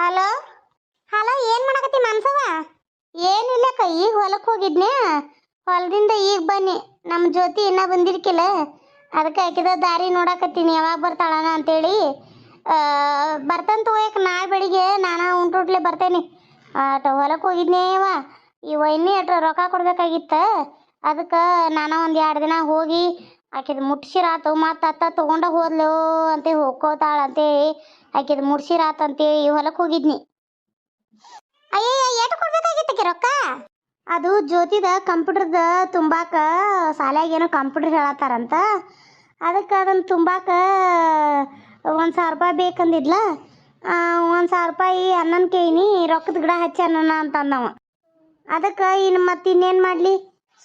Hello? Hello, ಏನು ಮಾಡಕತ್ತಿ ಮನ್ಸವ ಏನಿಲ್ಲಕ್ಕ ಈಗ ಹೊಲಕ್ಕೆ ಹೋಗಿದ್ನೆ. ಹೊಲದಿಂದ ಈಗ ಬನ್ನಿ. ನಮ್ಮ ಜ್ಯೋತಿ ಇನ್ನೂ ಬಂದಿರ್ಕಿಲ್ಲ. ಅದಕ್ಕೆ ಆಕಿದ ದಾರಿ ನೋಡಕತ್ತೀನಿ, ಯಾವಾಗ ಬರ್ತಾಳನ ಅಂತೇಳಿ. ಬರ್ತಂತ ಹೋಯಕ್ ನಾಳೆ ಬೆಳಿಗ್ಗೆ? ನಾನು ಉಂಟುಟ್ಲೆ ಬರ್ತೇನೆ. ಅಟ್ ಹೊಲಕ್ಕೆ ಹೋಗಿದ್ನೇವ ಈ ಇನ್ನೇ ಅಟ್ರ ರೊಕ್ಕ ಕೊಡ್ಬೇಕಾಗಿತ್ತ. ಅದಕ್ಕೆ ನಾನು ಒಂದು ಎರಡು ದಿನ ಹೋಗಿ ಆಕಿದ್ ಮುಟ್ಸಿರಾತು ಮತ್ತು ಅತ್ತ ತೊಗೊಂಡ ಹೋದ್ಲು ಅಂತ ಹೋಗ್ಕೋತಾಳ ಅಂತೇಳಿ ಆಕಿದ್ ಈ ಹೊಲಕ್ಕೆ ಹೋಗಿದ್ನಿ. ಅಯ್ಯಯ್ಯ ಎಷ್ಟು ಕೊಡ್ಬೇಕಾಗಿತ್ತಕ್ಕೆ ರೊಕ್ಕ? ಅದು ಜ್ಯೋತಿದ ಕಂಪ್ಯೂಟರ್ದ ತುಂಬಾಕ ಶಾಲ್ಯಾಗ ಏನೋ ಕಂಪ್ಯೂಟರ್ ಹೇಳತ್ತಾರಂತ. ಅದಕ್ಕೆ ಅದನ್ನು ತುಂಬಾಕ ಒಂದು ಸಾವಿರ ರೂಪಾಯಿ ಬೇಕಂದಿದ್ಲ. ಒಂದು ಸಾವಿರ ರೂಪಾಯಿ ಅನ್ನನ ಕೇಳಿನಿ ರೊಕ್ಕದ ಗಿಡ ಹಚ್ಚಿ ಅನ್ನನ ಅಂತ ಅಂದವ. ಅದಕ್ಕೆ ಇನ್ನು ಮತ್ತೆ ಇನ್ನೇನು ಮಾಡಲಿ?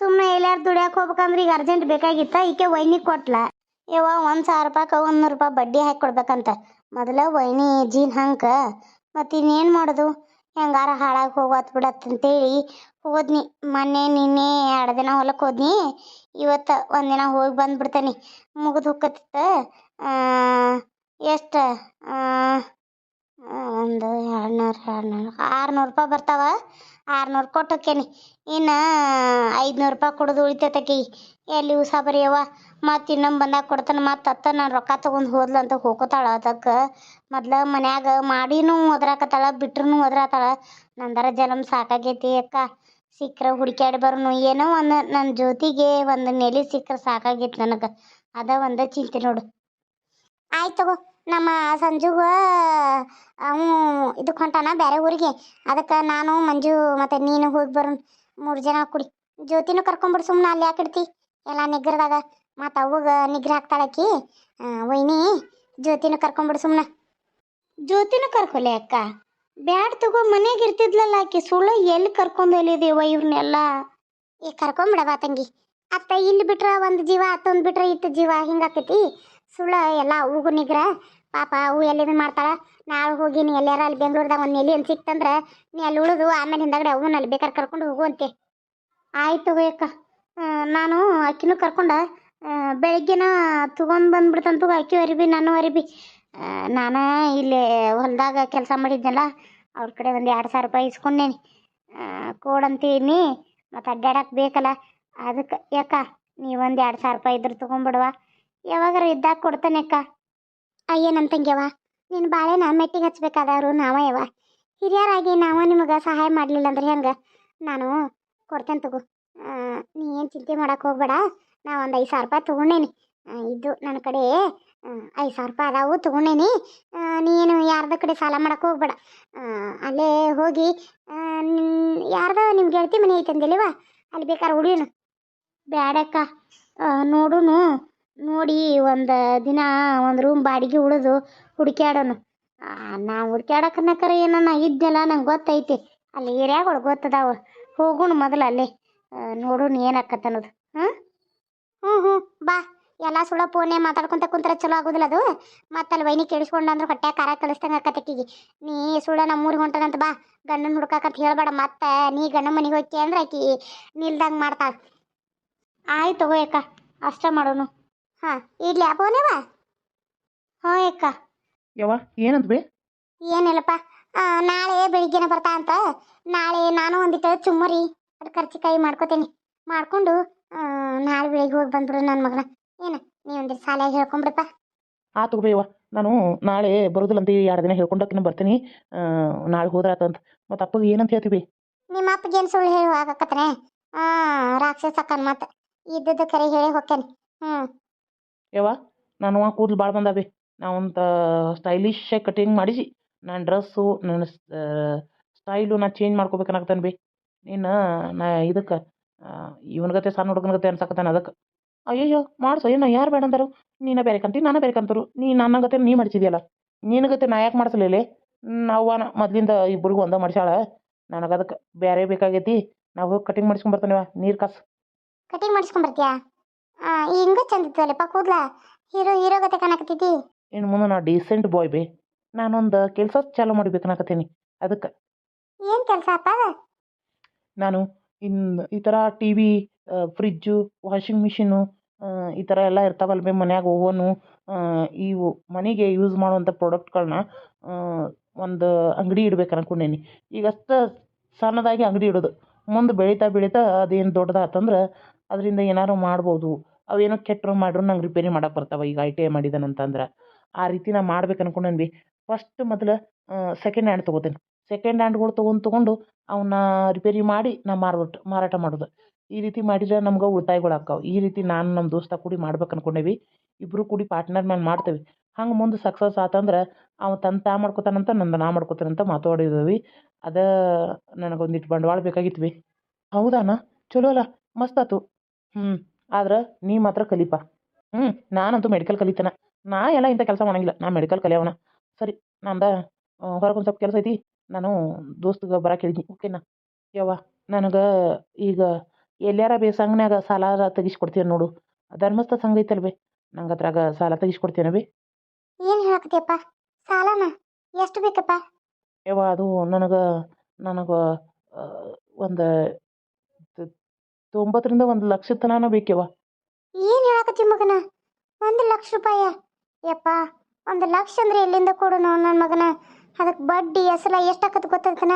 ಸುಮ್ಮನೆ ಎಲ್ಲಾರು ದುಡಿಯಕ್ಕೆ ಹೋಗ್ಬೇಕಂದ್ರೆ ಈಗ ಅರ್ಜೆಂಟ್ ಬೇಕಾಗಿತ್ತ, ಈಕೆ ವೈನಿ ಕೊಟ್ಲ. ಯವ್ವ, ಒಂದು ಸಾವಿರ ರೂಪಾಯಿ ಒಂದು ನೂರು ರೂಪಾಯಿ ಬಡ್ಡಿ ಹಾಕಿ ಕೊಡ್ಬೇಕಂತ. ಮೊದಲ ವೈನಿ ಜೀನ್ ಹಂಕ ಮತ್ತು ಇನ್ನೇನು ಮಾಡೋದು? ಹೆಂಗಾರ ಹಾಳಾಗಿ ಹೋಗತ್ ಬಿಡತ್ ಅಂತೇಳಿ ಹೋದ್ನಿ. ಮೊನ್ನೆ, ನಿನ್ನೆ ಎರಡು ದಿನ ಹೊಲಕ್ಕೆ ಹೋದ್ನಿ. ಇವತ್ತು ಒಂದಿನ ಹೋಗಿ ಬಂದ್ಬಿಡ್ತೇನೆ. ಮುಗಿದು ಹೋಗತ್ತಿತ್ತ ಎಷ್ಟು? ಒಂದು ಎರಡುನೂರು ಎರಡು ನೂರು ಆರುನೂರು ರೂಪಾಯಿ ಬರ್ತಾವ. ಆರುನೂರು ಕೊಟ್ಟು ಹೋಕ್ಕೇನಿ ಇನ್ನು ಐದುನೂರು ರೂಪಾಯಿ ಕುಡಿದು ಉಳಿತೈತಕಿ. ಎಲ್ಲಿ ಉಸ ಬರೀಯವ ಮತ್ತು ಇನ್ನೊಮ್ಮೆ ಬಂದಾಗ ಕೊಡ್ತಾನೆ, ಮತ್ತು ಅತ್ತ ನಾನು ರೊಕ್ಕ ತೊಗೊಂಡು ಹೋದ್ಲು ಅಂತ ಹೋಗೋತಾಳ. ಅದಕ್ಕೆ ಮೊದ್ಲು ಮನ್ಯಾಗ ಮಾಡಿನೂ ಒದ್ರಾಕತ್ತಾಳ ಬಿಟ್ರೂ ಒದ್ರಾತಾಳ. ನಂದರ ಜನ್ಮ ಸಾಕಾಗೈತಿ ಅಕ್ಕ. ಸಿಕ್ಕರೆ ಹುಡುಕ್ಯಾಡಿ ಬರೋನು. ಏನೋ ಒಂದು ನನ್ನ ಜ್ಯೋತಿಗೆ ಒಂದು ನೆಲೆ ಸಿಕ್ಕರೆ ಸಾಕಾಗೈತಿ ನನಗೆ. ಅದ ಒಂದ ಚಿಂತೆ ನೋಡು. ಆಯ್ತು ತಗೋ. ನಮ್ಮ ಸಂಜುಗ ಅವು ಇದಕ್ಕೆ ಹೊಂಟಾನ ಬೇರೆ ಊರಿಗೆ. ಅದಕ್ಕೆ ನಾನು ಮಂಜು ಮತ್ತು ನೀನು ಹೋಗಿ ಬರೋಣ. ಮೂರು ಜನ ಕುಡಿ. ಜ್ಯೋತಿನೂ ಕರ್ಕೊಂಬಿಡು ಸುಮ್ಮನೆ ಅಲ್ಲಿ ಯಾಕೆ ಇಡ್ತಿ? ಎಲ್ಲ ನಿಗ್ರದಾಗ. ಮತ್ತು ಅವಾಗ ನಿಗ್ರ ಹಾಕ್ತಾಳಕ್ಕಿ ವೈನಿ ಜ್ಯೋತಿನೂ ಕರ್ಕೊಂಬಿಡು ಸುಮ್ಮನೆ ಜ್ಯೋತಿನೂ ಕರ್ಕೊಲೆ ಅಕ್ಕ? ಬ್ಯಾಡ್ ತಗೋ ಮನೆಗೆ ಇರ್ತಿದ್ಲಲ್ಲ ಆಕೆ. ಸುಳ್ಳು ಎಲ್ಲಿ ಕರ್ಕೊಂಡು ಹೋಲಿದೇವ ಇವ್ರನ್ನೆಲ್ಲ ಈ ಕರ್ಕೊಂಬಿಡವ ತಂಗಿ. ಅತ್ತ ಇಲ್ಲಿ ಬಿಟ್ರೆ ಒಂದು ಜೀವ ಅತ್ತೊಂದು ಬಿಟ್ರೆ ಇತ್ತು ಜೀವ. ಹಿಂಗಾಕೈತಿ. ಸುಳ್ಳು ಎಲ್ಲ ಹೂಗು ನಿಗ್ರ. ಪಾಪ ಅವು ಎಲ್ಲಿದು ಮಾಡ್ತಾಳ? ನಾಳೆ ಹೋಗಿ ನೀ ಎಲ್ಲಾರ ಅಲ್ಲಿ ಬೆಂಗಳೂರದಾಗ ಒಂದು ನೆಲೆ ಅಂತ ಸಿಕ್ತಂದ್ರೆ ನೀ ಅಲ್ಲಿ ಉಳಿದು ಆಮೇಲೆ ಹಿಂದಗಡೆ ಅವನ್ನ ಅಲ್ಲಿ ಬೇಕಾದ್ರೆ ಕರ್ಕೊಂಡು ಹೋಗುವಂತೆ ಆಯ್ತು ಅಕ್ಕ. ನಾನು ಅಕ್ಕಿನೂ ಕರ್ಕೊಂಡ ಬೆಳಗ್ಗೆನ ತಗೊಂಡ್ ಬಂದ್ಬಿಡ್ತಾನೆ ಅಕ್ಕಿ ಅರಿಬಿ, ನಾನು ಅರಿಬಿ. ನಾನು ಇಲ್ಲಿ ಹೊಲದಾಗ ಕೆಲಸ ಮಾಡಿದ್ನಲ್ಲ, ಅವ್ರ ಕಡೆ ಒಂದು ಎರಡು ಸಾವಿರ ರೂಪಾಯಿ ಇಸ್ಕೊಂಡೇನಿ. ಕೊಡಂತೀನಿ ಮತ್ತು ಅಡ್ಡಾಡಕ್ಕೆ ಬೇಕಲ್ಲ. ಅದಕ್ಕೆ, ಯಾಕ, ನೀ ಒಂದು ಎರಡು ಸಾವಿರ ರೂಪಾಯಿ ಇದ್ರೆ ತೊಗೊಂಬಿಡುವ ಯಾವಾಗಾರ ಇದ್ದಾಗ ಕೊಡ್ತಾನೆ ಅಕ್ಕ. ಅಯ್ಯ ನನ್ನ ತಂಗ್ಯವ ನಿನ್ನ ಬಾಳೆನ ಮೆಟ್ಟಿಗೆ ಹಚ್ಬೇಕಾದವರು ನಾವ ಯವ ಹಿರಿಯರಾಗಿ ನಾವು ನಿಮಗೆ ಸಹಾಯ ಮಾಡಲಿಲ್ಲ ಅಂದ್ರೆ ಹೆಂಗೆ? ನಾನು ಕೊಡ್ತೇನೆ ತಗೋ. ನೀ ಏನು ಚಿಂತೆ ಮಾಡಕ್ಕೆ ಹೋಗ್ಬೇಡ. ನಾ ಒಂದು ಐದು ಸಾವಿರ ರೂಪಾಯಿ ತೊಗೊಂಡೇನಿ. ಇದು ನನ್ನ ಕಡೆ ಐದು ಸಾವಿರ ರೂಪಾಯಿ ಅದಾವು ತೊಗೊಂಡೇನಿ. ನೀನು ಯಾರ್ದ ಕಡೆ ಸಾಲ ಮಾಡಕ್ಕೆ ಹೋಗ್ಬೇಡ. ಅಲ್ಲೇ ಹೋಗಿ ಯಾರ್ದ ನಿಮ್ಮ ಗೆಳತಿ ಮನೆ ಐತೆ ಅಂದಿಲ್ವಾ ಅಲ್ಲಿ ಬೇಕಾದ್ರೆ ಉಳಿಯೋಣ ಬ್ಯಾಡಕ್ಕ. ನೋಡುನು. ನೋಡಿ ಒಂದು ದಿನ ಒಂದು ರೂಮ್ ಬಾಡಿಗೆ ಉಳಿದು ಹುಡುಕ್ಯಾಡೋನು. ನಾ ಹುಡುಕ್ಯಾಡಕ್ಕನಕರ ಏನನ ಇದ್ದೆಲ್ಲ ನಂಗೆ ಗೊತ್ತೈತಿ. ಅಲ್ಲಿ ಏರಿಯಾಗಳು ಗೊತ್ತದಾವ. ಹೋಗುಣ ಮೊದಲು ಅಲ್ಲಿ. ನೋಡೋಣ ಏನಾಕತ್ತ ಅನ್ನೋದು. ಹಾಂ? ಹ್ಞೂ ಹ್ಞೂ ಬಾ. ಎಲ್ಲ ಸುಳ ಫೋನೇ ಮಾತಾಡ್ಕೊಂತ ಕುಂತ್ರ ಚಲೋ ಆಗೋದಿಲ್ಲ ಅದು. ಮತ್ತೆ ಅಲ್ಲಿ ವೈನಿ ಕೇಳಿಸ್ಕೊಂಡು ಅಂದ್ರೆ ಹೊಟ್ಟೆ ಖಾರ ಕಲಿಸ್ದಂಗೆ ಆಕತ್ತಕ್ಕಿಗೆ ನೀ ಸುಳ್ಳ ನಮ್ಮ ಊರಿಗೆ ಹೊಂಟದಂತ ಬಾ. ಗಂಡನ ಹುಡ್ಕಾಕಂತ ಹೇಳಬೇಡ ಮತ್ತೆ. ನೀ ಗಂಡನ ಮನೆಗೆ ಹೋಕ್ಕಿ ಅಂದ್ರೆ ಆಕಿ ನಿಲ್ದಂಗೆ ಮಾಡ್ತಾಳೆ. ಆಯ್ತು ತಗೋ ಅಕ್ಕ. ಅಷ್ಟ ಮಾಡೋನು. ಹಾಂ ಇಡ್ಲಿ ಫೋನೇವ ಹ್ಞೂ ಅಕ್ಕ. ಯವ್ವ ಏನಂತ ಬೇ ಏನಿಲ್ಲಪ್ಪ ಆ, ನಾಳೆ ಬೆಳಿಗ್ಗೆನೆ ಬರ್ತಾ ಅಂತ. ನಾಳೆ ನಾನು ಒಂದಿಟ್ಟು ಚುಮ್ಮರಿ ಅದು ಕರ್ಚಿಕಾಯಿ ಮಾಡ್ಕೋತೀನಿ. ಮಾಡ್ಕೊಂಡು ಆ, ನಾಳೆ ಬೆಳಿಗ್ಗೆ ಹೋಗಿ ಬಂದ್ಬಿಡು ನನ್ನ ಮಗನ. ಏನು ನೀ ಒಂದಿಟ್ಟು ಸಾಲಾಗಿ ಹೇಳ್ಕೊಂಬಿಡಪ್ಪ. ಆತು ತಗೋಬೇವ ನಾನು ನಾಳೆ ಬರೋದಿಲ್ಲ ಅಂತ ಎರಡು ದಿನ ಹೇಳ್ಕೊಂಡಕ್ಕಿನ ಬರ್ತೀನಿ. ಆ, ನಾಳೆ ಹೋದ್ರಾತಂತ ಮತ್ತು ಅಪ್ಪಗೆ ಏನಂತ ಹೇಳ್ತೀವಿ ನಿಮ್ಮ ಅಪ್ಪಗೆ ಏನು ಸುಳ್ಳು ಹೇಳಿ ಆಗಕತ್ತನೆ. ಹಾಂ ರಾಕ್ಷಸ ಅಕ್ಕನ್ ಮತ್ತೆ ಇದ್ದದ್ದು ಕರೆ ಹೇಳಿ ಹೋಗ್ತೇನೆ. ಹ್ಞೂ ಯವ್ವ, ನಾನು ಕೂದಲು ಭಾಳ ಬಂದಾವೆ ಒಂದು ಸ್ಟೈಲಿಶ್ ಕಟಿಂಗ್ ಮಾಡಿಸಿ ನನ್ನ ಡ್ರೆಸ್ಸು ನನ್ನ ಸ್ಟೈಲು ನಾ ಚೇಂಜ್ ಮಾಡ್ಕೋಬೇಕನ್ನಕತ್ತಾನೆ ಬಿ. ನೀನು, ನಾ ಇದಕ್ಕೆ ಇವನ್ಗತೆ ಸಣ್ಣ ಹುಡುಗನಗತೆ ಅನ್ಸಕತ್ತಾನ ಅದಕ್ಕೆ. ಅಯ್ಯಯ್ಯೋ, ಮಾಡ್ಸೋ ಏನು ಯಾರು ಬೇಡ ಅಂದರು? ನೀನು ಬೇರೆ ಕಂತಿ, ನಾನು ಬೇರೆ ಕಂತರು. ನೀ ನನ್ನ ಗತೆ ನೀ ಮಾಡಿಸಿದ್ಯಲ್ಲ. ನಿನಗತೆ ನಾ ಯಾಕೆ ಮಾಡಿಸ್ಲಿಲ್ಲ? ನಾವು ಮೊದಲಿಂದ ಇಬ್ಬರಿಗೂ ಒಂದ ಮಾಡಿಸ್ಯಾಳ. ನನಗೆ ಅದಕ್ಕೆ ಬೇರೆ ಬೇಕಾಗೈತಿ. ನಾವು ಹೋಗಿ ಕಟಿಂಗ್ ಮಾಡಿಸ್ಕೊಂಡ್ ಬರ್ತಾನೆವ ನೀರು ಕಾಸು. ಕಟಿಂಗ್ ಮಾಡಿಸ್ಕೊಂಬರ್ತೀಯಾ ಹಿಂಗ ಚಂದ ಇತ್ತಲ್ಲಪ್ಪ ಕೂದ್ಲ. ಹೀರೋ ಹೀರೋ ಗತೆ ಕಾಣಕತ್ತಿದ್ದಿ. ಇನ್ನು ಮುಂದೆ ನಾ ಡೀಸೆಂಟ್ ಬಾಯ್ ಬೇ. ನಾನೊಂದು ಕೆಲಸ ಚಾಲೂ ಮಾಡ್ಬೇಕನ್ನಕತ್ತೀನಿ ಅದಕ್ಕೆ. ಏನು ಕೆಲಸ ಅಪ್ಪ ನಾನು ಇನ್ನು ಈ ಥರ T V fridge washing machine ಈ ಥರ ಎಲ್ಲ ಇರ್ತಾವಲ್ಲ ಬೇ ಮನ್ಯಾಗ ಓವನು ಇವು ಮನೆಗೆ ಯೂಸ್ ಮಾಡುವಂಥ ಪ್ರಾಡಕ್ಟ್ಗಳನ್ನ ಒಂದು ಅಂಗಡಿ ಇಡ್ಬೇಕು ಅನ್ಕೊಂಡೇನಿ. ಈಗ ಅಷ್ಟು ಸಣ್ಣದಾಗಿ ಅಂಗಡಿ ಇಡೋದು. ಮುಂದೆ ಬೆಳೀತಾ ಬೆಳೀತಾ ಅದೇನು ದೊಡ್ಡದಾತಂದ್ರೆ ಅದರಿಂದ ಏನಾದ್ರು ಮಾಡ್ಬೋದು. ಅವೇನೋ ಕೆಟ್ಟರು ಮಾಡ್ರು, ನಂಗೆ ರಿಪೇರಿ ಮಾಡಕ್ಕೆ ಬರ್ತಾವ, ಈಗ ಐ ಟಿ ಐ ಮಾಡಿದ್ದಾನಂತಂದ್ರೆ ಆ ರೀತಿ ನಾ ಮಾಡ್ಬೇಕು ಅನ್ಕೊಂಡೇನಿ ಫಸ್ಟ್ ಮೊದಲು ಸೆಕೆಂಡ್ ಹ್ಯಾಂಡ್ ತೊಗೋತೇನೆ. ಸೆಕೆಂಡ್ ಹ್ಯಾಂಡ್ಗಳು ತೊಗೊಂಡು ತೊಗೊಂಡು ಅವನ್ನ ರಿಪೇರಿ ಮಾಡಿ ನಾ ಮಾರ್ಬಿಟ್ಟು ಮಾರಾಟ ಮಾಡೋದು. ಈ ರೀತಿ ಮಾಡಿದ್ರೆ ನಮ್ಗೆ ಉಳಿತಾಯಗಳು ಆಕ್ಕಾವು ಈ ರೀತಿ ನಾನು ನಮ್ಮ ದೋಸ್ತ ಕೂಡಿ ಮಾಡ್ಬೇಕು ಅನ್ಕೊಂಡೇವಿ. ಇಬ್ಬರು ಕೂಡಿ ಪಾರ್ಟ್ನರ್ ಮೇಲೆ ಮಾಡ್ತೇವೆ. ಹಂಗೆ ಮುಂದೆ ಸಕ್ಸಸ್ ಆತಂದ್ರೆ ಅವ ತನ್ನ ತಾ ಮಾಡ್ಕೊತಾನಂತ ನಂದು ನಾ ಮಾಡ್ಕೊತಾನಂತ ಮಾತಾಡಿದ್ದೀವಿ ಅದ ನನಗೊಂದಿಟ್ಟು ಬಂಡವಾಳ ಬೇಕಾಗಿತ್ತು ಬಿ ಹೌದಾನ? ಚಲೋ ಅಲ್ಲ? ಮಸ್ತ್ ಆತು. ಹ್ಞೂ ಆದ್ರೆ ನೀ ಮಾತ್ರ ಕಲಿಪ. ಹ್ಞೂ ನಾನಂತೂ ಮೆಡಿಕಲ್ ಕಲಿತೇನೆ. ನಾ ಎಲ್ಲ ಇಂಥ ಕೆಲಸ ಮಾಡಂಗಿಲ್ಲ. ನಾ ಮೆಡಿಕಲ್ ಕಲಿಯವನ. ಸರಿ ನಂದ ಹೊರಗೆ ಒಂದು ಸ್ವಲ್ಪ ಕೆಲಸ ಐತಿ. ನಾನು ದೋಸ್ತಿಗೆ ಬರಕ್ಕೆ ಹೇಳಿದ್ನಿ ಓಕೆನಾ ಯವ್ವ ನನಗೆ ಈಗ ಎಲ್ಯಾರ ಬೇ ಸಂಘನ್ಯಾಗ ಸಾಲ ತೆಗಿಸ್ಕೊಡ್ತೀನಿ ನೋಡು. ಧರ್ಮಸ್ಥ ಸಂಘ ಐತಲ್ ಬೇ. ನಂಗೆ ಅದ್ರಾಗ ಸಾಲ ತೆಗಿಸ್ಕೊಡ್ತೀನ ಬಿ. ಏನು ಹೇಳಕತ್ತೀಯಪ್ಪ ಸಾಲನ ಎಷ್ಟು ಬೇಕಪ್ಪ? ಯವ್ವ ಅದು ನನಗೆ ನನಗೆ ಒಂದು ತೊಂಬತ್ತರಿಂದ ಒಂದು ಲಕ್ಷ ತನಕ ಬೇಕ್ಯವ್ವ ಏನು ಹೇಳಕತ್ತಿ ಮಗನ? ಒಂದು ಲಕ್ಷ ರೂಪಾಯ? ಯಪ್ಪ ಒಂದು ಲಕ್ಷ ಅಂದ್ರೆ ಎಲ್ಲಿಂದ ಕೊಡು ನಾವು ನನ್ನ ಮಗನ? ಅದಕ್ಕೆ ಬಡ್ಡಿ ಅಸಲ ಎಷ್ಟಾಕತ್ ಗೊತ್ತಾಗ್ತಾನ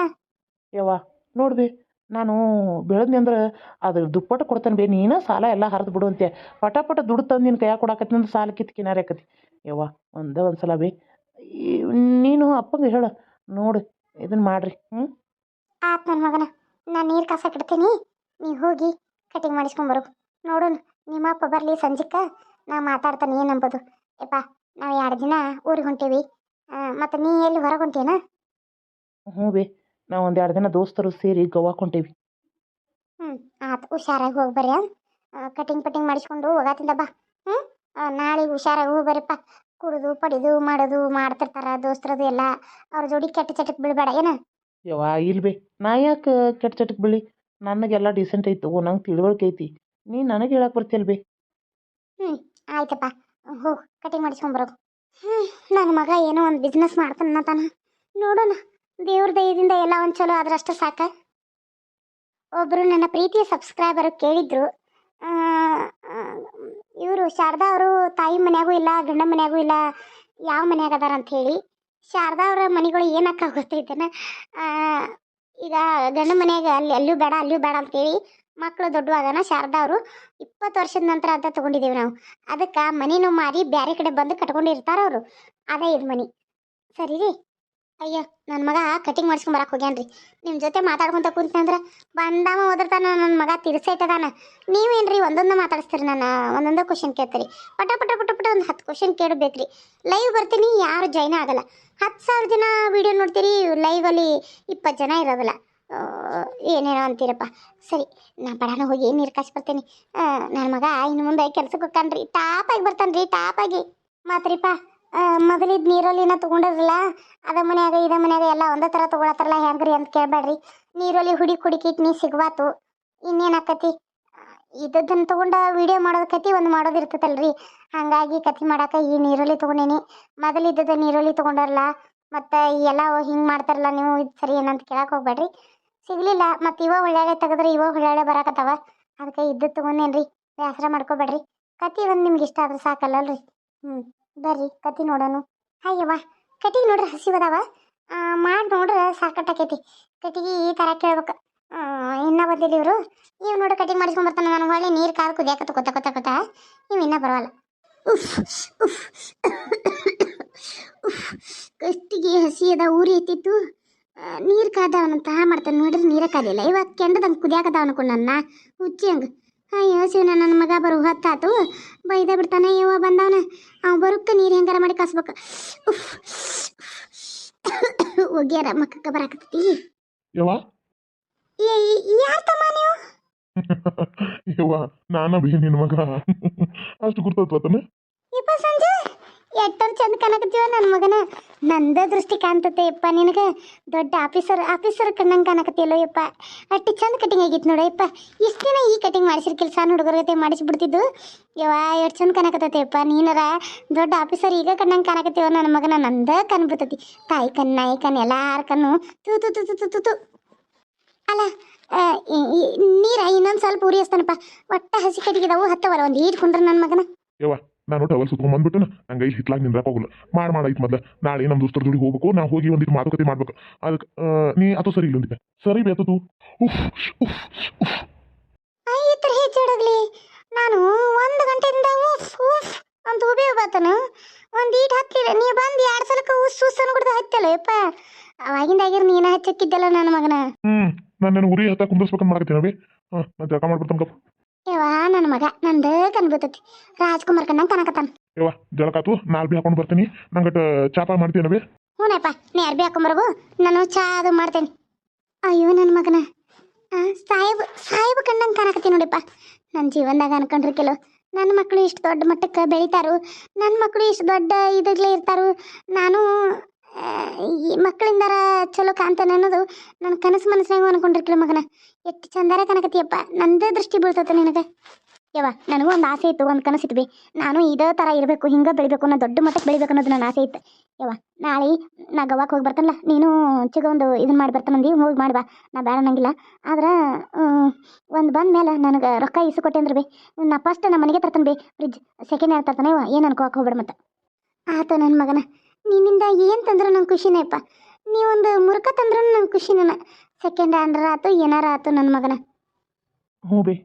ಯವ್ವ ನೋಡ್ಬಿ ನಾನು ಬೆಳೆದ್ನಿ ಅಂದ್ರೆ ಅದ್ರ ದುಪ್ಪಟ್ಟು ಕೊಡ್ತಾನೆ ಬೇ ನೀನು ಸಾಲ ಎಲ್ಲ ಹರಿದು ಬಿಡು ಅಂತೆ ಪಟ ಪಟ ದುಡ್ಡು ತಂದು ನಿನ್ನ ಕೈಯಾಗ ಕೊಡಾಕತ್ತಿ ಅಂದ್ರೆ ಸಾಲ ಕಿತ್ ಕಿನಾರಿ ಆಕತಿ ಯವ್ವ ಒಂದ ಒಂದು ಸಲ ಬೇ ನೀನು ಅಪ್ಪಂಗೆ ಹೇಳು ನೋಡು ಇದನ್ ಮಾಡ್ರಿ ಹ್ಞೂ ಆತ್ ನನ್ನ ಮಗನ ನಾನು ನೀರ್ ಕಾಸ ಕಿಡ್ತೀನಿ ನೀವು ಹೋಗಿ ಕಟಿಂಗ್ ಮಾಡಿಸ್ಕೊಂಬರು. ನೋಡೋಣ ನಿಮ್ಮ ಅಪ್ಪ ಬರಲಿ ಸಂಜಿಕ್ಕ ನಾ ಮಾತಾಡ್ತಾನೆ ಏನು ಅಂಬೋದು ಯಪ್ಪ ನಾವು ಎರಡು ದಿನ ಊರಿಗೆ ಹೊಂಟೀವಿ. ಮತ್ತು ನೀ ಎಲ್ಲಿ ಹೊರಗೆ ಹೊಂಟೇನ ಹ್ಞೂ ಬೇ ನಾವು ಒಂದು ಎರಡು ದಿನ ದೋಸ್ತರು ಸೇರಿ ಗೋವಾ ಹೊಂಟೇವಿ. ಹ್ಞೂ ಆತು ಹುಷಾರಾಗಿ ಹೋಗಿ ಬರ್ರಿ ಕಟಿಂಗ್ ಪಟಿಂಗ್ ಮಾಡಿಸ್ಕೊಂಡು ಹೋಗಾತಿಂದ ಬಾ. ಹ್ಞೂ ನಾಳೆ ಹುಷಾರಾಗಿ ಹೋಗಿ ಬರ್ರಿಪ್ಪ ಕುಡಿದು ಪಡಿದು ಮಾಡೋದು ಮಾಡ್ತಿರ್ತಾರ ದೋಸ್ತರದು ಎಲ್ಲ. ಅವ್ರ ಜೋಡಿ ಕೆಟ್ಟ ಚಟಕ್ಕೆ ಬೀಳ್ಬೇಡ ಏನ? ಯವ್ವ ಇಲ್ಲ ಬೇ ನಾ ಯಾಕೆ ಕೆಟ್ಟ ಚಟಕ್ಕೆ ಬೀಳಿ ನನಗೆಲ್ಲ ಡಿಸೆಂಟ್ ಐತಿ ತಗೋ ನಂಗೆ ತಿಳುವಳಿಕೆ ಐತಿ. ನೀ ನನಗೆ ಹೇಳಕ್ಕೆ ಬರ್ತಿಯಲ್ಬಿ ಹ್ಞೂ ಆಯ್ತಪ್ಪ. ಹೋ, ಕಟಿಂಗ್ ಮಾಡಿಸ್ಕೊಂಬರೋ ಹ್ಞೂ ನನ್ನ ಮಗ ಏನೋ ಒಂದು ಬಿಸ್ನೆಸ್ ಮಾಡ್ತಾನ ತಾನ. ನೋಡೋಣ, ದೇವ್ರ ದಯದಿಂದ ಎಲ್ಲ ಒಂದು ಚಲೋ ಆದ್ರಷ್ಟು ಸಾಕ. ಒಬ್ರು ನನ್ನ ಪ್ರೀತಿಯ ಸಬ್ಸ್ಕ್ರೈಬರು ಕೇಳಿದ್ರು. ಇವರು ಶಾರದಾ ಅವರು ತಾಯಿ ಮನೆಯಾಗೂ ಇಲ್ಲ, ಗಂಡ ಮನೆಯಾಗೂ ಇಲ್ಲ, ಯಾವ ಮನ್ಯಾಗ ಅದಾರ ಅಂತ ಹೇಳಿ. ಶಾರದಾ ಅವರ ಮನೆಗಳು ಏನಕ್ಕ ಗೊತ್ತೈತೆ ಈಗ ಗಂಡ ಮನೆಯಾಗ ಅಲ್ಲಿ ಅಲ್ಲೂ ಬೇಡ ಅಲ್ಲೂ ಬೇಡ ಅಂತೇಳಿ ಮಕ್ಕಳು ದೊಡ್ಡವಾಗನ ಶಾರದಾ ಅವರು ಇಪ್ಪತ್ತು ವರ್ಷದ ನಂತರ ಅಂತ ತಗೊಂಡಿದ್ದೀವಿ ನಾವು. ಅದಕ್ಕೆ ಮನಿನೂ ಮಾರಿ ಬೇರೆ ಕಡೆ ಬಂದು ಕಟ್ಕೊಂಡಿರ್ತಾರ ಅವರು. ಅದೇ ಇದು ಮನೆ. ಸರಿ ರೀ. ಅಯ್ಯೋ ನನ್ನ ಮಗ ಕಟಿಂಗ್ ಮಾಡಿಸ್ಕೊಂಡ್ ಬರಕ್ಕೆ ಹೋಗ್ಯಾನ್ರಿ. ನಿಮ್ಮ ಜೊತೆ ಮಾತಾಡ್ಕೊಂತ ಕುಂತಂದ್ರೆ ಬಂದಾಮ ಓದಿರ್ತಾನ ನನ್ನ ಮಗ ತಿರ್ಸೈತದಾನ ನೀವೇನ್ರಿ ಒಂದೊಂದು ಮಾತಾಡಿಸ್ತೀರಿ ನಾನು? ಒಂದೊಂದು ಕ್ವಶನ್ ಕೇಳ್ತೀರಿ. ಪಟ ಪಟ ಪಟ ಪಟ ಒಂದು ಹತ್ತು ಕ್ವಶನ್ ಕೇಳಬೇಕ್ರಿ. ಲೈವ್ ಬರ್ತೀನಿ, ಯಾರು ಜಾಯ್ನ್ ಆಗಲ್ಲ. ಹತ್ತು ಸಾವಿರ ಜನ ವಿಡಿಯೋ ನೋಡ್ತೀರಿ ಲೈವಲ್ಲಿ ಇಪ್ಪತ್ತು ಜನ ಇರೋದಿಲ್ಲ. ಏನೇನೋ ಅಂತೀರಪ್ಪ. ಸರಿ, ನಾ ಬಡಾನ ಹೋಗಿ ನೀರು ಕಾಸು ಬರ್ತೀನಿ ನನ್ನ ಮಗ ಇನ್ನು ಮುಂದೆ ಕೆಲ್ಸಕ್ಕೆ ಹೋಗ್ತಾನ್ರಿ. ಟಾಪಾಗಿ ಬರ್ತಾನ್ರಿ ಟಾಪಾಗಿ ಮಾತ್ರಿಪ್ಪ ಮೊದಲಿದ್ ನೀರೊಲಿನ ತೊಗೊಂಡಿರಲ್ಲ ಅದ ಮನ್ಯಾಗ, ಇದ ಮನ್ಯಾಗ ಎಲ್ಲ ಒಂದೇ ಥರ ತೊಗೊಳತ್ತಾರಲ್ಲ ಹೆಂಗ್ರಿ ಅಂತ ಕೇಳಬೇಡ್ರಿ. ನೀರೊಲಿ ಹುಡಿ ಕುಡಿಕಿಟ್ ನೀ ಸಿಗ್ವಾತು. ಇನ್ನೇನಾಕತಿ? ಇದ್ದದನ್ನ ತೊಗೊಂಡ ವಿಡಿಯೋ ಮಾಡೋದು ಕತಿ ಒಂದು ಮಾಡೋದು ಇರ್ತದಲ್ರಿ ಹಾಗಾಗಿ ಕತಿ ಮಾಡಾಕ ಈ ನೀರೊಲಿ ತೊಗೊಂಡೇನಿ. ಮೊದಲಿದ್ದದ ನೀರೊಲಿ ತೊಗೊಂಡಾರಲ್ಲ, ಮತ್ತು ಎಲ್ಲ ಹಿಂಗೆ ಮಾಡ್ತಾರಲ್ಲ ನೀವು ಇದು ಸರಿ ಏನಂತ ಕೇಳಕ್ಕೆ ಹೋಗ್ಬೇಡ್ರಿ. ಸಿಗಲಿಲ್ಲ, ಮತ್ತು ಇವ ಹೊಳ್ಯಾಳೆ ತೆಗೆದ್ರೆ, ಇವ ಹೊಳ್ಯಾಳೆ ಬರಕತ್ತವ. ಅದಕ್ಕೆ ಇದ್ದದ್ದು ತೊಗೊಂಡೇನ್ರಿ, ಬೇಸರ ಮಾಡ್ಕೋಬೇಡ್ರಿ. ಕತಿ ಒಂದು ನಿಮ್ಗೆ ಇಷ್ಟ ಆದ್ರೆ ಸಾಕಲ್ಲಲ್ರಿ. ಹ್ಞೂ ಬರ್ರಿ ಕತಿ ನೋಡೋಣ. ಹಾಯವ್ವ ಕಟಿಗೆ ನೋಡ್ರಿ ಹಸಿವದಾವ ಮಾಡಿ ನೋಡ್ರೆ ಸಾಕಟ್ಟಾಕೈತಿ. ಕಟಿಗೆ ಈ ಥರ ಕೇಳ್ಬೇಕು. ಇನ್ನ ಬಂದಿಲ್ಲ ಇವರು. ಇವ್ ನೋಡ್ರಿ ಕಟಿಂಗ್ ಮಾಡಿಸ್ಕೊಂಬರ್ತಾನೆ ನಾನು. ಹೊಳ್ಳಿ ನೀರು ಕಾದು ಕುದಿಯಾಕತ್ತ ಕೊತ್ತ ಕೊತ್ತ ಕೊತ್ತ ನೀವು ಇನ್ನೂ ಬರವಲ್ಲ. ಉಫ್ ಉಫ್ ಕಷ್ಟಿಗೆ ಹಸಿ ಅದ, ಊರಿ ಎತ್ತಿತ್ತು. ನೀರು ಕಾದವನಂತ ಮಾಡ್ತಾನೆ ನೋಡ್ರಿ, ನೀರ ಕಾದಿಲ್ಲ ಇವಾಗ ಕೆಂಡದಂಗೆ ಕುದಿಯಾಕದ ಅನ್ಕೊಂಡು ನನ್ನ. ಹುಚ್ಚಿ ಹಂಗೆ. ಅಯ್ಯೋ ಶಿವನ ನನ್ನ ಮಗ ಬರೋ ಹೊತ್ತಾತು ಬೈದ ಬಿಡ್ತಾನೆ ಯವ್ವ ಬಂದವನ. ಅವ ಬರುಕ್ಕ ನೀರು ಹೆಂಗಾರ ಮಾಡಿ ಕಸ್ಬೇಕು. ಒಗ್ಯಾರ ಮಕ್ಕಕ್ಕೆ ಬರಾಕತ್ತಿ ಯವ್ವ? ಯಾರ ತಮ್ಮ ನೀವು? ಯವ್ವ ನಾನ ಬಿ ನಿನ್ನ ಮಗ. ಅಷ್ಟು ಗುರ್ತತ್ವತನ ಎಟ್ಟೊಂದು ಚಂದ ಕಾಣಕತ್ತೀವ ನನ್ನ ಮಗನ. ನಂದ ದೃಷ್ಟಿ ಕಾಣ್ತತೆ ಯಪ್ಪ ನಿನಗೆ. ದೊಡ್ಡ ಆಫೀಸರ್ ಆಫೀಸರ್ ಕಣ್ಣಂಗೆ ಕಾಣಕತ್ತಿಯಲ್ಲೋ ಯಪ್ಪ. ಅಷ್ಟು ಚಂದ ಕಟಿಂಗ್ ಆಗಿತ್ತು ನೋಡು ಯಪ್ಪ. ಇಷ್ಟು ದಿನ ಈ ಕಟಿಂಗ್ ಮಾಡಿಸಿರ್ ಕೆಲಸ ಹುಡುಗರ ಜೊತೆ ಮಾಡಿಸ್ಬಿಡ್ತಿದ್ದು. ಯವ್ವ, ಎಷ್ಟು ಚಂದ ಕಾಣಕತ್ತೈತೆ ಯಪ್ಪ ನೀನರ. ದೊಡ್ಡ ಆಫೀಸರ್ ಈಗ ಕಣ್ಣಂಗೆ ಕಾಣಕತ್ತೀವ ನನ್ನ ಮಗನ. ನಂದ ಕಣ್ಬಿಡ್ತೈತಿ ತಾಯಿ ಕಣ್ಣು ನಾಯಿ ಕಣ್ಣು ಎಲ್ಲಾರ ಕಣ್ಣು. ತು ತು ತು ತು ತು ತು ಅಲ್ಲ ನೀರ ಇನ್ನೊಂದು ಸ್ವಲ್ಪ ಉರಿಯಸ್ತಾನಪ್ಪ. ಒಟ್ಟ ಹಸಿ ಕಟ್ಟಿಗಿದಾವು, ಹತ್ತವರ. ಒಂದು ಈಟ್ ಕುಂಡ್ರ ನನ್ನ ಮಗನ. ಯವ್ವ ನಾನು ಟವಲ್ ಸುತ್ಕೊಂಡ್ ಬಂದ್ಬಿಟ್ಟು ನಂಗೆ ಇಲ್ಲಿ ಹಿತ್ಲಾಗ ನಿಂದ್ರಕ್ ಹೋಗಲ್ಲ. ಮಾಡಿ ಮಾಡೈತ್ ಮೊದ್ಲ. ನಾಳೆ ನಮ್ಮ ದೋಸ್ತರ ಜೋಡಿ ಹೋಗ್ಬೇಕು. ನಾ ಹೋಗಿ ಒಂದಿಟ್ಟು ಮಾತುಕತೆ ಮಾಡ್ಬೇಕು. ಅದಕ್ಕೆ ನೀ ಅಥವಾ ಸರಿ ಇಲ್ಲ ಅಂದಿದ್ದೆ ಸರಿ ಬೇತು ಉಫ್ ಉಫ್ ಉಫ್. ಥರ ಹೆಚ್ಚಿಡಗ್ಲಿ ನಾನು ಒಂದು ಗಂಟೆಯಿಂದ ಉಫ್ ಉಫ್ ಅಂತ ಉಬೇ ಬರ್ತನು. ಒಂದು ಈಟ್ ಹತ್ತಿರ ನೀ ಬಂದು ಎರಡು ಸಲಕ್ಕೆ ಉಸ್ ಉಸ್ ಅನ್ಬಿಡ್ದು ಹತ್ತಲ್ಲ ಯಪ್ಪ. ಅವಾಗಿಂದ ಆಗಿರ್ ನೀನ ಹಚ್ಚಕ್ಕಿದ್ದಲ್ಲ ನನ್ನ ಮಗನ. ಹ್ಮ್ ನಾನು ನನ್ನ ಉರಿ ಹತ್ತ ಕುಂದರ್ಸ್ಬೇಕಂತ ಮಾಡಕತ್ತೀನಿ ಹಾಂ ನಾನು ಜಳಕ ಮಾಡ್ಬಿಡ್ತಾನೆ ಯವ್ವ ನನ್ನ ಮಗ ನಂದ ಕನ್ಬಿಡ್ತೈತಿ ರಾಜ್ಕುಮಾರ್ ಕಣ್ಣಂಗೆ ಕನಕತ್ತಾನ ಯವ್ವ ಜಳಕಾತು ನಾ ಬಿ ಹಾಕೊಂಡು ಬರ್ತೀನಿ. ನಂಗಟ ಚಾಪ ಮಾಡ್ತೀನವೇ ಹ್ಞೂನಪ್ಪ ನೀ ಅರ್ಬಿ ಹಾಕೊಂಬರ್ಬು ನಾನು ಚಾ ಅದು ಮಾಡ್ತೇನೆ. ಅಯ್ಯೋ ನನ್ನ ಮಗನ. ಆ, ಸಾಹೇಬ್ ಸಾಹೇಬ್ ಕಣ್ಣಂಗೆ ಕಾಣಕತ್ತೀನಿ ನೋಡಿಪ್ಪ. ನನ್ನ ಜೀವನದಾಗ ಕೆಲವು. ನನ್ನ ಮಕ್ಕಳು ಇಷ್ಟು ದೊಡ್ಡ ಮಟ್ಟಕ್ಕೆ ಬೆಳಿತಾರು. ನನ್ನ ಮಕ್ಕಳು ಇಷ್ಟು ದೊಡ್ಡ ಇದಾಗಲೇ ಇರ್ತಾರು. ನಾನು ಈ ಮಕ್ಕಳಿಂದಾರ ಚಲೋ ಕಾಣ್ತಾನೆ ಅನ್ನೋದು ನನ್ನ ಕನಸು ಮನಸ್ಸಿನಾಗ ಅನ್ಕೊಂಡಿರ್ಕಿಲ್ಲ ಮಗನ. ಎಷ್ಟು ಚಂದಾರ ಕನಕತಿಯಪ್ಪ ನಂದೇ ದೃಷ್ಟಿ ಬೀಳ್ತೈತೆ ನಿನಗೆ. ಯವ್ವ, ನನಗೂ ಒಂದು ಆಸೆ ಇತ್ತು, ಒಂದು ಕನಸು ಬಿ ನಾನು ಇದೇ ಥರ ಇರಬೇಕು, ಹಿಂಗೆ ಬೆಳಿಬೇಕು ಅನ್ನೋ ದೊಡ್ಡ ಮಟ್ಟಕ್ಕೆ ಬೆಳಿಬೇಕು ಅನ್ನೋದು ನನ್ನ ಆಸೆ ಇತ್ತು. ಯವ್ವ, ನಾಳೆ ನಾ ಗವಾಕ್ ಹೋಗಿ ಬರ್ತಾನಲ್ಲ, ನೀನು ಚಿಗ ಒಂದು ಇದನ್ನ ಮಾಡಿ ಬರ್ತಾನಂದಿ ಹೋಗಿ ಮಾಡಿ ಬಾ. ನಾ ಬೇಡ ಅನ್ನಂಗಿಲ್ಲ. ಆದ್ರೆ ಒಂದು ಬಂದ ಮೇಲೆ ನನಗೆ ರೊಕ್ಕ ಇಸು ಕೊಟ್ಟೆ ಅಂದ್ರೆ ಬಿ. ನಾ ಫಸ್ಟ್ ನಮ್ಮ ಮನೆಗೆ ತರ್ತಾನೆ ಬಿ ಫ್ರಿಜ್ ಸೆಕೆಂಡ್ ಹ್ಯಾಂಡ್ ತರ್ತಾನೆ ಏನು ಅನ್ಕೋಕೆ ಹೋಗ್ಬೇಡ ಮತ್ತೆ. ಆತ ನನ್ನ ಮಗನ. ನಿನ್ನಿಂದ ಏನು ತಂದ್ರು ನಂಗೆ ಖುಷಿನೇಪ್ಪ ನೀವೊಂದು ಮುರುಕ ತಂದ್ರೂ ನಂಗೆ ಖುಷಿನ ಸೆಕೆಂಡ್ ಹ್ಯಾಂಡ್ರ ಆತು ಏನಾರ ಆತು ನನ್ನ ಮಗನ. ಹ್ಞೂ ಬೇ.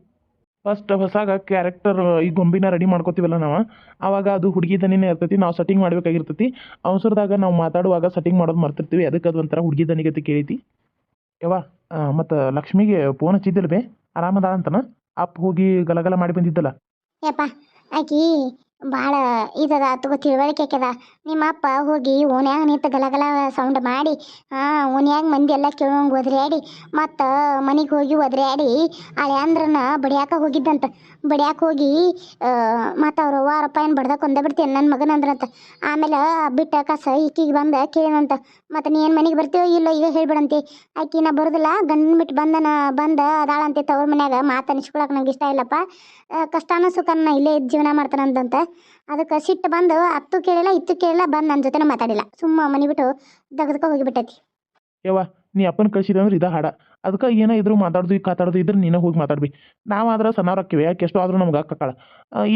ಫಸ್ಟ್ ಹೊಸಾಗ ಕ್ಯಾರೆಕ್ಟರ್ ಈ ಗೊಂಬಿನ ರೆಡಿ ಮಾಡ್ಕೋತೀವಲ್ಲ ನಾವು? ಆವಾಗ ಅದು ಹುಡುಗಿ ದನಿನೇ ಇರ್ತೈತಿ ನಾವು ಸೆಟ್ಟಿಂಗ್ ಮಾಡಬೇಕಾಗಿರ್ತೈತಿ. ಅವಸರದಾಗ ನಾವು ಮಾತಾಡುವಾಗ ಸೆಟ್ಟಿಂಗ್ ಮಾಡೋದು ಮರ್ತಿರ್ತೀವಿ. ಅದಕ್ಕೆ ಅದು ಒಂಥರ ಹುಡುಗಿ ಅಂತ ಕೇಳೈತಿ ಯವ್ವ ಮತ್ತು ಲಕ್ಷ್ಮಿಗೆ ಫೋನ್ ಹಚ್ಚಿದ್ದಿಲ್ಲ ಬೇ? ಆರಾಮದ ಅಂತನ ಅಪ್ಪ ಹೋಗಿ ಗಲಗಲ ಮಾಡಿ ಬಂದಿದ್ದಲ್ಲ? ಯಪ್ಪ ಆಕಿ ಭಾಳ ಇದದ ತಗೋ ತಿಳುವಳಿಕೆ ಆಕ್ಯದ. ನಿಮ್ಮ ಅಪ್ಪ ಹೋಗಿ ಓನ್ಯಾಗ ನಿಂತು ಗಲಗಲ ಸೌಂಡ್ ಮಾಡಿ ಹಾಂ ಓನ್ಯಾಗ ಮಂದಿ ಎಲ್ಲ ಕೇಳೋಂಗೆ ಒದ್ರ್ಯಾಡಿ ಮತ್ತು ಮನೆಗೆ ಹೋಗಿ ಒದ್ರ್ಯಾಡಿ ಅಳ್ಯಾಂದ್ರನ್ನ ಬಡಿಯಾಕ ಹೋಗಿದ್ದಂತ. ಬಡಿಯಾಕ ಹೋಗಿ ಮತ್ತು ಅವ್ರ ಅವ್ವ ಅವ್ರಪ್ಪ ಏನು ಬಡ್ದ ಕೊಂದ ಬಿಡ್ತೀನಿ ನನ್ನ ಮಗನ ಅಂದ್ರಂತ. ಆಮೇಲೆ ಬಿಟ್ಟ ಕಸ ಈಕಿಗೆ ಬಂದ ಕೇಳಿದಂತ ಮತ್ತು ನೀ ಏನು ಮನೆಗೆ ಬರ್ತೀವೋ ಇಲ್ಲೋ ಈಗ ಹೇಳ್ಬಿಡಂತಿ. ಆಕಿ ನಾ ಬರೋದಿಲ್ಲ ಗಂಡನ ಬಿಟ್ಟು ಬಂದನ ಬಂದ ಅದಾಳಂತೆ ತವ್ರ ಮನ್ಯಾಗ ಮಾತು ನಂಗೆ ಇಷ್ಟ ಇಲ್ಲಪ್ಪ. ಆ, ಕಷ್ಟನೂ ಸುಖನ ಇಲ್ಲೇ ಜೀವನ ಮಾಡ್ತಾನಂದಂತೆ ಅದಕ್ಕೆ ಸಿಟ್ಟು ಬಂದು ಅತ್ತು ಕೇಳಿಲ್ಲ, ಇತ್ತು ಕೇಳಿಲ್ಲ, ಬಂದು ನನ್ನ ಜೊತೆನೂ ಮಾತಾಡಿಲ್ಲ. ಸುಮ್ಮ ಮನೆ ಬಿಟ್ಟು ದಗದಕ ಹೋಗಿಬಿಟ್ಟೈತಿ. ಯವ್ವ, ನೀ ಅಪ್ಪನ ಕಳ್ಸಿದ ಅಂದ್ರೆ ಇದ ಹಾಡ. ಅದಕ್ಕೆ ಏನೋ ಇದ್ರು ಮಾತಾಡೋದು ಕಾತಾಡೋದು ಇದ್ರೆ ನೀನೇ ಹೋಗಿ ಮಾತಾಡ್ಬಿ. ನಾವಾದ್ರೆ ಸಣ್ಣವ್ರು ಆಕ್ಕಿವಿ ಯಾಕೆ ಎಷ್ಟೋ ಆದ್ರೂ ನಮ್ಗೆ ಅಕ್ಕಳ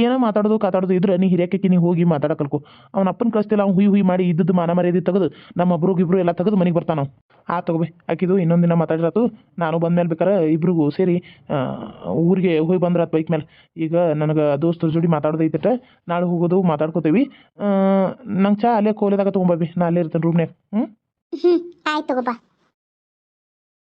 ಏನೋ ಮಾತಾಡೋದು, ಕಾತಾಡೋದು ಇದ್ರೆ ನೀ ಹಿರಿಯಕ್ಕೆ ನೀ ಹೋಗಿ ಮಾತಾಡಕಲ್ಕು. ಅವ್ನ ಅಪ್ಪನ ಕಳಿಸ್ತಿಲ್ಲ, ಅವ್ನು ಹುಯಿ ಹುಯಿ ಮಾಡಿ ಇದ್ದದ್ದು ಮಾನ ಮರ್ಯಾದೆ ತೆಗೆದು ನಮ್ಮ ಒಬ್ರು ಇಬ್ರು ಎಲ್ಲ ತೆಗೆದು ಮನೆಗೆ ಬರ್ತಾನೆ ನಾವು ಆ, ತಗೋಬಿ, ಆಕಿದು ಇನ್ನೊಂದು ದಿನ ಮಾತಾಡಿರತ್ತು ನಾನು ಬಂದ್ಮೇಲೆ ಬೇಕಾರೆ ಇಬ್ರಿಗೂ ಸೇರಿ ಊರಿಗೆ ಹೋಗಿ ಬಂದ್ರೆ ಬೈಕ್ ಮೇಲೆ ಈಗ ನನಗೆ ದೋಸ್ತರ ಜೋಡಿ ಮಾತಾಡೋದೈತೆ ನಾಳೆ ಹೋಗೋದು ಮಾತಾಡ್ಕೋತೀವಿ. ನಂಗೆ ಚಾ ಅಲ್ಲೇ ಕೋಲೆದಾಗ ತೊಗೊಂಬಿ ನಾ ಅಲ್ಲೇ ಇರ್ತೇನೆ ರೂಮ್ನ್ಯಾಗ ಹ್ಞೂ ಆಯ್ತು ತಗೋಪ್ಪ